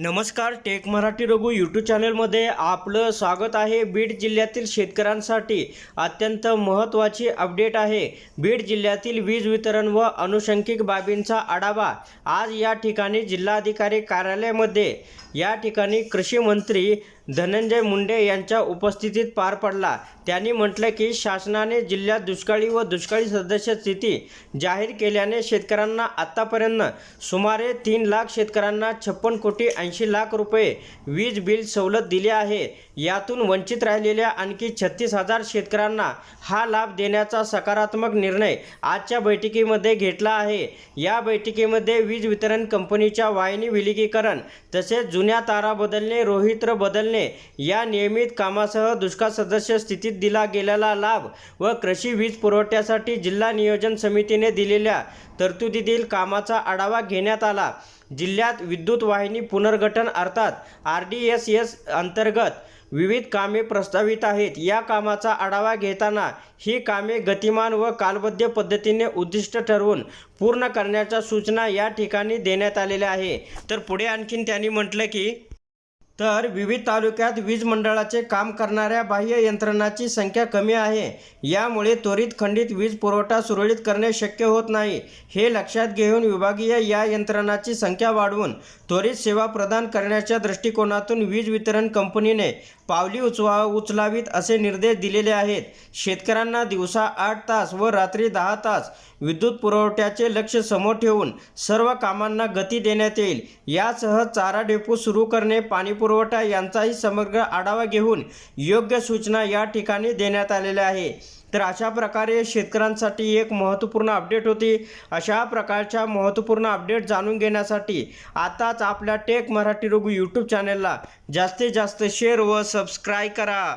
नमस्कार take Marathi Raghu YouTube चॅनलमध्ये आपलं स्वागत आहे. बीड जिल्ह्यातील शेतकऱ्यांसाठी अत्यंत महत्त्वाची अपडेट आहे. बीड जिल्ह्यातील वीज वितरण व अनुषंगिक बाबींचा आढावा आज या ठिकाणी जिल्हाधिकारी कार्यालयामध्ये. या ठिकाणी कृषी मंत्री धनंजय मुंडे यांच्या उपस्थितीत पार पडला. त्यांनी म्हटलं की शासनाने जिल्ह्यात दुष्काळी व दुष्काळी सदस्य स्थिती जाहीर केल्याने शेतकऱ्यांना आत्तापर्यंत सुमारे तीन लाख शेतकऱ्यांना छप्पन कोटी ऐंशी लाख रुपये वीज बिल सवलत दिली आहे. यातून वंचित राहिलेल्या आणखी छत्तीस हजार शेतकऱ्यांना हा लाभ देण्याचा सकारात्मक निर्णय आजच्या बैठकीमध्ये घेतला आहे. या बैठकीमध्ये वीज वितरण कंपनीच्या वाहिनी विलगीकरण तसेच जुन्या तारा बदलणे रोहित्र बदलणे या नियमित कामासह दुष्काळ सदस्य स्थितीत दिला गेलेला लाभ व कृषी वीज पुरवठ्यासाठी जिल्हा नियोजन समितीने दिलेल्या तरतुदीतील कामाचा आढावा घेण्यात आला. जिल्ह्यात विद्युत वाहिनी पुनर्गठन अर्थात आर डी एस एस अंतर्गत विविध कामे प्रस्तावित आहेत. या कामाचा आढावा घेताना ही कामे गतिमान व कालबद्ध पद्धतीने उद्दिष्ट ठरवून पूर्ण करण्याच्या सूचना या ठिकाणी देण्यात आलेल्या आहे. तर पुढे आणखीन त्यांनी म्हटलं की तर विविध तालुक्यात वीज मंडळाचे काम करणाऱ्या बाह्य यंत्रणाची संख्या कमी आहे. यामुळे त्वरित खंडित वीज पुरवठा सुरळीत करणे शक्य होत नाही. हे लक्षात घेऊन विभागीय या यंत्रणाची संख्या वाढवून त्वरित सेवा प्रदान करण्याच्या दृष्टिकोनातून वीज वितरण कंपनीने पावली उचवा उचलावीत असे निर्देश दिलेले आहेत. शेतकऱ्यांना दिवसा आठ तास व रात्री दहा तास विद्युत पुरवठ्याचे लक्ष समोर ठेवून सर्व कामांना गती देण्यात येईल. यासह चारा डेपो सुरू करणे पाणी पुरवठा यांचाही समग्र आढावा घेऊन योग्य सूचना या ठिकाणी देण्यात आलेल्या आहे. तर अशा प्रकारे शेतकऱ्यांसाठी एक महत्त्वपूर्ण अपडेट होती. अशा प्रकारच्या महत्त्वपूर्ण अपडेट जाणून घेण्यासाठी आताच आपल्या टेक मराठी रघु यूट्यूब चॅनलला जास्तीत जास्त शेअर व सबस्क्राईब करा.